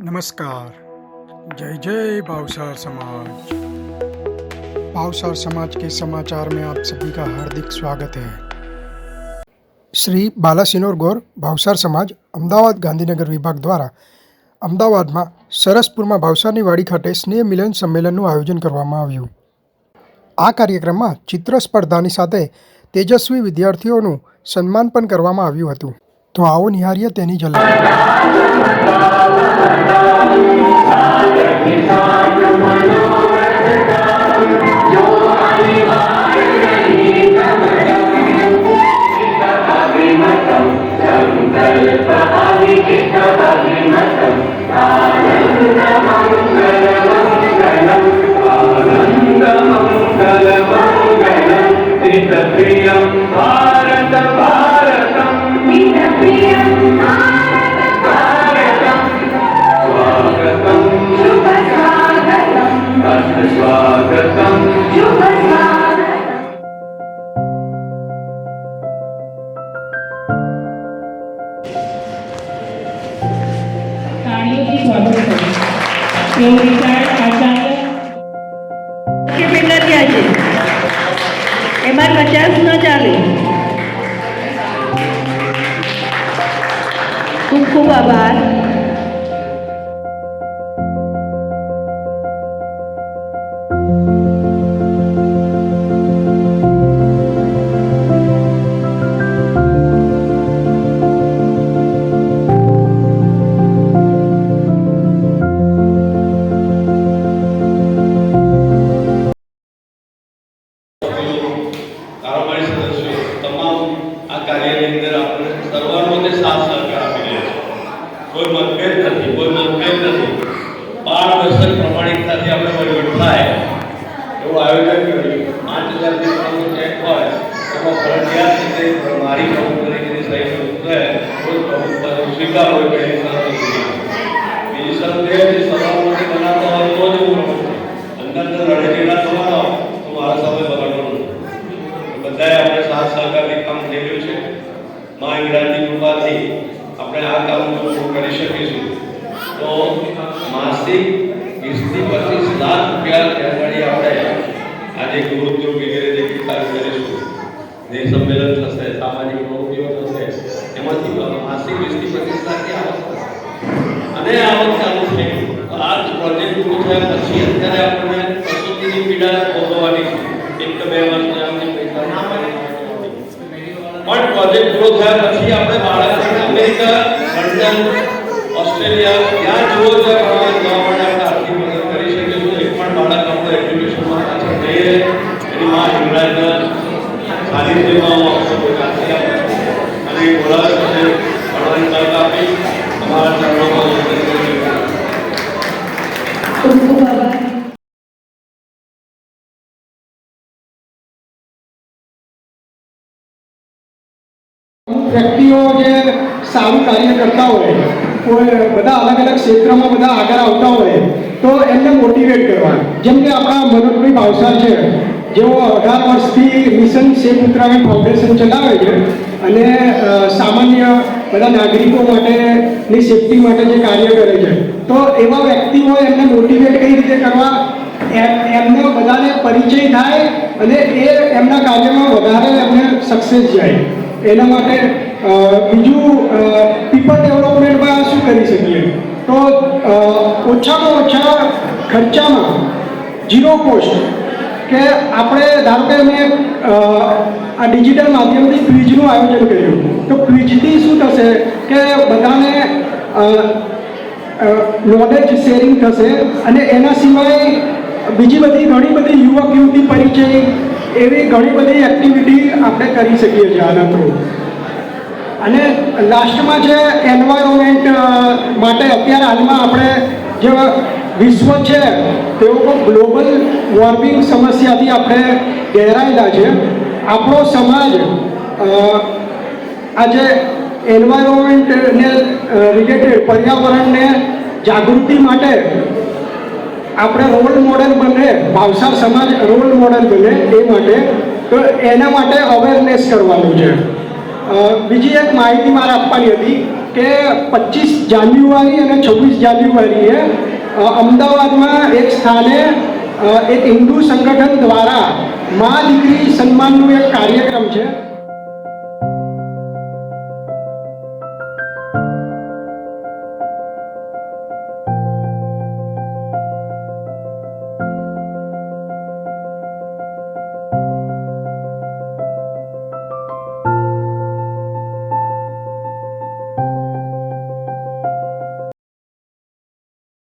नमस्कार जय जय भावसार समाज भावसार समाज के समाचार में आप सभी का हार्दिक स्वागत है શ્રી બાલાસિનોર ગોર ભાવસાર સમાજ અમદાવાદ ગાંધીનગર વિભાગ દ્વારા અમદાવાદમાં સરસપુરમાં ભાવસારની વાડી ખાતે સ્નેહ મિલન સંમેલનનું આયોજન કરવામાં આવ્યું આ કાર્યક્રમમાં ચિત્ર સ્પર્ધાની સાથે તેજસ્વી વિદ્યાર્થીઓનું સન્માન પણ કરવામાં આવ્યું હતું તો આવો નિહારીએ તેની ઝલક Saripahari kita bagi macam Tanah nama તેઓ રિટાયર્ડ આચાર્ય છે એમાં પચાસ ન ચાલે ખૂબ ખૂબ આભાર. આ કાર્યની અંદર આપણે સર્વાનુમતે સાથ સહકાર આપી રહ્યા છે કોઈ મતભેદ નથી કોઈ મતભેદ નથી પારદર્શક પ્રમાણિકતાથી આપણે વહીવટ થાય એવું આયોજન કર્યું પાંચ હજારથી ત્રણસો ચેક હોય એમાં ફરજિયાત રીતે મારી પ્રમુખ તરીકેની સહી શરૂ થાય કોઈ પ્રમુખ પદ સ્વીકાર હોય પહેલી શરત હતી. બીજી શરત એ છે સભાપતિ બનાવતા હોય તો જ હું પ્રમુખ છું. અંદર અંદર રણનીતિના થવાનો તો મારા સમય બગાડવાનો નથી. બધાએ આપણે સાથ સહકારથી કામ થઈ રહ્યું છે મા ઇંગ્રાજી કૃપાથી આપણે આ કામ કરી શકીશું તો માસિક વીસથી પચીસ લાખ રૂપિયા ત્યાંગાડી આપણે આજે ગૃહોદ્યોગ વગેરે જે કાર્ય કરીશું, જે સંમેલન થશે, સામાજિક પ્રવૃત્તિઓ થશે એમાંથી માસિક વીસથી પચીસ લાખની આવક થશે અને આવક ચાલુ થઈ તો આ જ પ્રોજેક્ટ પૂરો થયા પછી અત્યારે આપણને પ્રસૂતિની પીડા ભોગવવાની છે એક કે બે વર્ષની આપણે પૈસા ના મળે પણ પ્રોજેક્ટ પૂરો થયા પછી આપણે બાળકોને અમેરિકા લંડન ઓસ્ટ્રેલિયા ત્યાં જુઓ ત્યાં ભણવા જવા માટે આપણે આર્થિક મદદ કરી શકીશું એક પણ બાળક આપણું એજ્યુકેશનમાં પાછળ નહીં રહે એની માં હિંગળાજના સાનિધ્યમાં હું આપણો પ્રકાશી આપું અને એ બોલાવે છે ભણવાની તક આપી અમારા ચરણોમાં વંદન કરું છું. ખૂબ ખૂબ આભાર કાર્ય કરતા હોય કોઈ બધા અલગ અલગ ક્ષેત્રમાં બધા આગળ આવતા હોય, તો એમને મોટિવેટ કરવા જેમ કે આપણા મનોજભાઈ ભાવસાર છે, જેઓ અઢાર વર્ષથી મિશન સેફ ઉત્તરાયણ ફાઉન્ડેશન ચલાવે છે અને સામાન્ય બધા નાગરિકો માટેની સેફટી માટે જે કાર્ય કરે છે. તો એવા વ્યક્તિઓ એમને મોટિવેટ કઈ રીતે કરવા? એમ- એમને બધાને પરિચય થાય અને એ એમના કાર્યમાં વધારે એમને સક્સેસ જાય. એના માટે બીજું પીપલ ડેવલપમેન્ટમાં શું કરી શકીએ? તો ઓછામાં ઓછા ખર્ચામાં ઝીરો કોસ્ટ કે આપણે ધારો કે મેં આ ડિજિટલ માધ્યમથી ક્વિઝનું આયોજન કર્યું. તો ક્વિઝથી શું થશે કે બધાને નોલેજ શેરિંગ થશે અને એના સિવાય બીજી બધી ઘણી બધી યુવક યુવતી પરિચય એવી ઘણી બધી એક્ટિવિટી આપણે કરી શકીએ છીએ આના થ્રુ અને લાસ્ટમાં છે એન્વાયરમેન્ટ માટે અત્યારે હાલમાં આપણે જે વિશ્વ છે, તેઓ ગ્લોબલ વોર્મિંગ સમસ્યાથી આપણે ઘેરાયેલા છે. આપણો સમાજ આજે એન્વાયરમેન્ટને રિલેટેડ પર્યાવરણને જાગૃતિ માટે આપણે રોલ મોડેલ બને, ભાવસાર સમાજ રોલ મોડેલ બને એ માટે. તો એના માટે અવેરનેસ કરવાનું છે. બીજી એક માહિતી મારે આપવાની હતી કે પચીસ જાન્યુઆરી અને છવ્વીસ જાન્યુઆરીએ અમદાવાદમાં એક સ્થાને એક હિન્દુ સંગઠન દ્વારા મા દીકરી સન્માનનું એક કાર્યક્રમ છે.